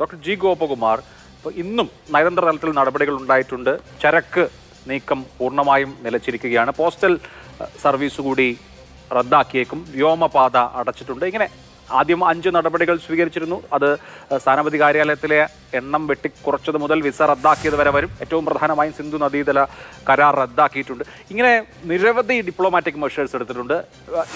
Doctor G Gopakumar ഇപ്പോൾ ഇന്നും നയതന്ത്ര തലത്തിൽ നടപടികൾ ഉണ്ടായിട്ടുണ്ട്. ചരക്ക് നീക്കം പൂർണമായും നിലച്ചിരിക്കുകയാണ്. പോസ്റ്റൽ സർവീസ് കൂടി റദ്ദാക്കിയേക്കും. വ്യോമപാത അടച്ചിട്ടുണ്ട്. ഇങ്ങനെ ആദ്യം അഞ്ച് നടപടികൾ സ്വീകരിച്ചിരുന്നു. അത് സ്ഥാനപതി കാര്യാലയത്തിലെ എണ്ണം വെട്ടി വെട്ടിക്കുറച്ചത് മുതൽ വിസ റദ്ദാക്കിയത് വരെ വരും. ഏറ്റവും പ്രധാനമായും സിന്ധു നദീതല കരാർ റദ്ദാക്കിയിട്ടുണ്ട്. ഇങ്ങനെ നിരവധി ഡിപ്ലോമാറ്റിക് മെഷേഴ്സ് എടുത്തിട്ടുണ്ട്.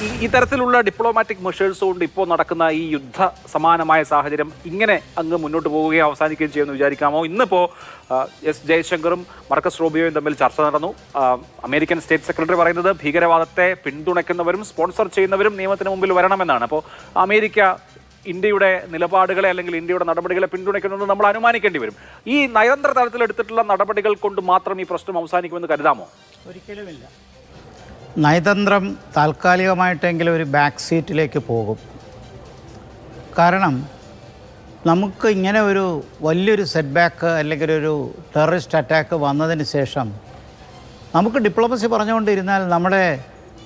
ഈ ഇത്തരത്തിലുള്ള ഡിപ്ലോമാറ്റിക് മെഷേഴ്സ് കൊണ്ട് ഇപ്പോൾ നടക്കുന്ന ഈ യുദ്ധ സമാനമായ സാഹചര്യം ഇങ്ങനെ അങ്ങ് മുന്നോട്ട് പോവുകയും അവസാനിക്കുകയും ചെയ്യുമെന്ന് വിചാരിക്കാമോ? ഇന്നിപ്പോൾ എസ് ജയശങ്കറും മർക്കസ് റോബിയോയും തമ്മിൽ ചർച്ച നടന്നു. അമേരിക്കൻ സ്റ്റേറ്റ് സെക്രട്ടറി പറയുന്നത് ഭീകരവാദത്തെ പിന്തുണയ്ക്കുന്നവരും സ്പോൺസർ ചെയ്യുന്നവരും നിയമത്തിന് മുമ്പിൽ വരണമെന്നാണ്. അപ്പോൾ അമേരിക്ക ഇന്ത്യയുടെ നിലപാടുകളെ അല്ലെങ്കിൽ ഇന്ത്യയുടെ നടപടികളെ പിന്തുണയ്ക്കുന്നതെന്ന് നമ്മൾ അനുമാനിക്കേണ്ടി വരും. ഈ നയതന്ത്ര തലത്തിലെടുത്തിട്ടുള്ള നടപടികൾ കൊണ്ട് മാത്രം ഈ പ്രശ്നം അവസാനിക്കുമെന്ന് കരുതാമോ? ഒരിക്കലുമില്ല. നയതന്ത്രം താൽക്കാലികമായിട്ടെങ്കിലും ഒരു ബാക്ക് സീറ്റിലേക്ക് പോകും. കാരണം നമുക്ക് ഇങ്ങനെ ഒരു വലിയൊരു സെറ്റ് ബാക്ക് അല്ലെങ്കിൽ ഒരു ടെററിസ്റ്റ് അറ്റാക്ക് വന്നതിന് ശേഷം നമുക്ക് ഡിപ്ലോമസി പറഞ്ഞുകൊണ്ടിരുന്നാൽ നമ്മുടെ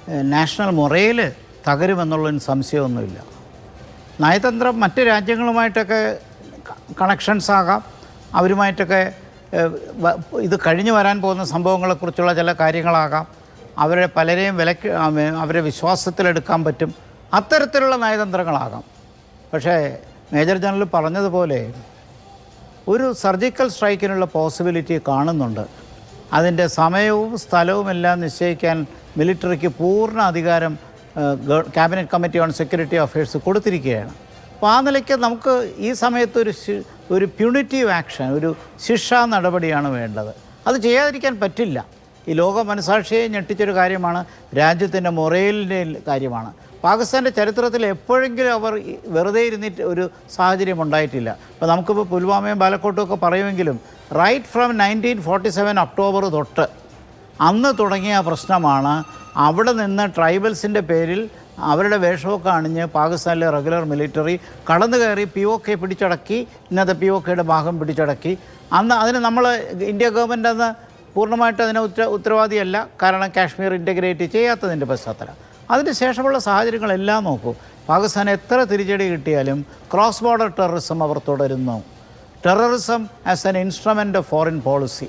നാഷണൽ മൊറയിൽ തകരുമെന്നുള്ളതിന് സംശയമൊന്നുമില്ല. നയതന്ത്രം മറ്റ് രാജ്യങ്ങളുമായിട്ടൊക്കെ കണക്ഷൻസ് ആകാം. അവരുമായിട്ടൊക്കെ ഇത് കഴിഞ്ഞു വരാൻ പോകുന്ന സംഭവങ്ങളെക്കുറിച്ചുള്ള ചില കാര്യങ്ങളാകാം. അവരെ പലരെയും വിലക്ക് അവരെ വിശ്വാസത്തിലെടുക്കാൻ പറ്റും. അത്തരത്തിലുള്ള നയതന്ത്രങ്ങളാകാം. പക്ഷേ മേജർ ജനറൽ പറഞ്ഞതുപോലെ ഒരു സർജിക്കൽ സ്ട്രൈക്കിനുള്ള പോസിബിലിറ്റി കാണുന്നുണ്ട്. അതിന്റെ സമയവും സ്ഥലവുമെല്ലാം നിശ്ചയിക്കാൻ മിലിറ്ററിക്ക് പൂർണ അധികാരം cabinet committee on security affairs കൊടുത്തിരിക്കുകയാണ്. അപ്പോൾ ആ നിലയ്ക്ക് നമുക്ക് ഈ സമയത്ത് ഒരു ഒരു പ്യൂണിറ്റീവ് ആക്ഷൻ ഒരു ശിക്ഷാ നടപടിയാണ് വേണ്ടത്. അത് ചെയ്യാതിരിക്കാൻ പറ്റില്ല. ഈ ലോക മനസാക്ഷിയെ ഞെട്ടിച്ചൊരു കാര്യമാണ് രാജ്യത്തിന്റെ മൊറയിലിന്റെ കാര്യമാണ്. പാകിസ്ഥാന്റെ ചരിത്രത്തിൽ എപ്പോഴെങ്കിലും അവർ വെറുതെ ഇരുന്നിട്ട് ഒരു സാഹചര്യം ഉണ്ടായിട്ടില്ല. അപ്പോൾ നമുക്കിപ്പോൾ പുൽവാമയും ബാലക്കോട്ടും ഒക്കെ പറയുമെങ്കിലും right from nineteen forty seven October തൊട്ട് അന്ന് തുടങ്ങിയ പ്രശ്നമാണ്. അവിടെ നിന്ന് ട്രൈബൽസിന്റെ പേരിൽ അവരുടെ വേഷമൊക്കെ അണിഞ്ഞ് പാകിസ്ഥാനിലെ റെഗുലർ മിലിറ്ററി കടന്നു കയറി പി ഒ കെ പിടിച്ചടക്കി ഇന്നത്തെ പി ഒ കെയുടെ ഭാഗം പിടിച്ചടക്കി. അന്ന് അതിന് നമ്മൾ ഇന്ത്യ ഗവൺമെന്റ് അന്ന് പൂർണമായിട്ട് അതിനെ ഉത്തര ഉത്തരവാദിയല്ല. കാരണം കാശ്മീർ ഇന്റഗ്രേറ്റ് ചെയ്യാത്തതിന്റെ പശ്ചാത്തലം. അതിന് ശേഷമുള്ള സാഹചര്യങ്ങളെല്ലാം നോക്കൂ. പാകിസ്ഥാൻ എത്ര തിരിച്ചടി കിട്ടിയാലും ക്രോസ് ബോർഡർ ടെററിസം അവർ തുടരുന്നു. Terrorism as an instrument of foreign policy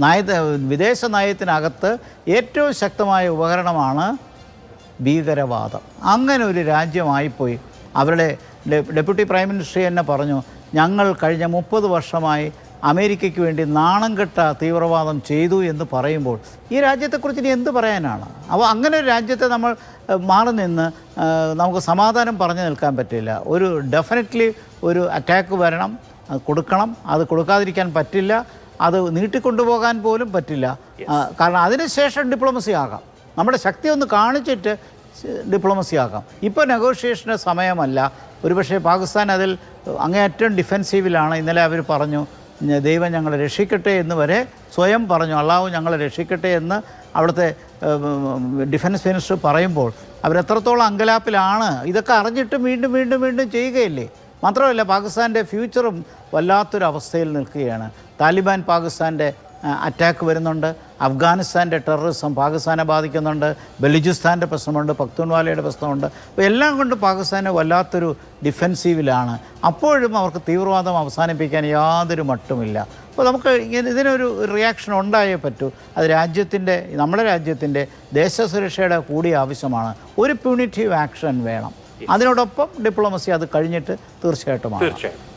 നയ വിദേശ നയത്തിനകത്ത് ഏറ്റവും ശക്തമായ ഉപകരണമാണ് ഭീകരവാദം. അങ്ങനെ ഒരു രാജ്യമായിപ്പോയി. അവരുടെ ഡെപ്യൂട്ടി പ്രൈം മിനിസ്റ്റർ തന്നെ പറഞ്ഞു ഞങ്ങൾ കഴിഞ്ഞ മുപ്പത് വർഷമായി അമേരിക്കയ്ക്ക് വേണ്ടി നാണം കെട്ട തീവ്രവാദം ചെയ്തു എന്ന് പറയുമ്പോൾ ഈ രാജ്യത്തെക്കുറിച്ച് ഇനി എന്ത് പറയാനാണ്? അപ്പോൾ അങ്ങനെ ഒരു രാജ്യത്തെ നമ്മൾ മാറി നിന്ന് നമുക്ക് സമാധാനം പറഞ്ഞു നിൽക്കാൻ പറ്റില്ല. ഒരു ഡെഫിനറ്റ്ലി ഒരു അറ്റാക്ക് വരണം കൊടുക്കണം. അത് കൊടുക്കാതിരിക്കാൻ പറ്റില്ല. അത് നീട്ടിക്കൊണ്ടുപോകാൻ പോലും പറ്റില്ല. കാരണം അതിനുശേഷം ഡിപ്ലോമസി ആകാം. നമ്മുടെ ശക്തി ഒന്ന് കാണിച്ചിട്ട് ഡിപ്ലോമസി ആകാം. ഇപ്പോൾ നെഗോഷിയേഷന് സമയമല്ല. ഒരുപക്ഷെ പാകിസ്ഥാൻ അതിൽ അങ്ങേയറ്റം ഡിഫെൻസീവിലാണ് ഇന്നലെ അവർ പറഞ്ഞു ദൈവം ഞങ്ങളെ രക്ഷിക്കട്ടെ എന്ന് വരെ സ്വയം പറഞ്ഞു. അള്ളാഹു ഞങ്ങളെ രക്ഷിക്കട്ടെ എന്ന് അവിടുത്തെ ഡിഫൻസ് മിനിസ്റ്റർ പറയുമ്പോൾ അവരെത്രത്തോളം അങ്കലാപ്പിലാണ് ഇതൊക്കെ അറിഞ്ഞിട്ട് വീണ്ടും വീണ്ടും വീണ്ടും ചെയ്യുകയില്ലേ? മാത്രമല്ല പാകിസ്ഥാന്റെ ഫ്യൂച്ചറും വല്ലാത്തൊരു അവസ്ഥയിൽ നിൽക്കുകയാണ്. താലിബാൻ പാകിസ്ഥാന്റെ അറ്റാക്ക് വരുന്നുണ്ട്. അഫ്ഗാനിസ്ഥാന്റെ ടെററിസം പാകിസ്ഥാനെ ബാധിക്കുന്നുണ്ട്. ബലൂചിസ്ഥാന്റെ പ്രശ്നമുണ്ട്. പക്തൂൺവാലയുടെ പ്രശ്നമുണ്ട്. അപ്പോൾ എല്ലാം കൊണ്ട് പാകിസ്ഥാന് വല്ലാത്തൊരു ഡിഫെൻസീവിലാണ്. അപ്പോഴും അവർക്ക് തീവ്രവാദം അവസാനിപ്പിക്കാൻ യാതൊരു മട്ടുമില്ല. അപ്പോൾ നമുക്ക് ഇതിനൊരു റിയാക്ഷൻ ഉണ്ടായേ പറ്റൂ. അത് രാജ്യത്തിന്റെ നമ്മുടെ രാജ്യത്തിന്റെ ദേശസുരക്ഷയുടെ കൂടി ആവശ്യമാണ്. ഒരു പ്യൂണിറ്റീവ് ആക്ഷൻ വേണം. അതിനോടൊപ്പം ഡിപ്ലോമസി അത് കഴിഞ്ഞിട്ട് തീർച്ചയായിട്ടും തീർച്ചയായിട്ടും. തീർച്ചയായും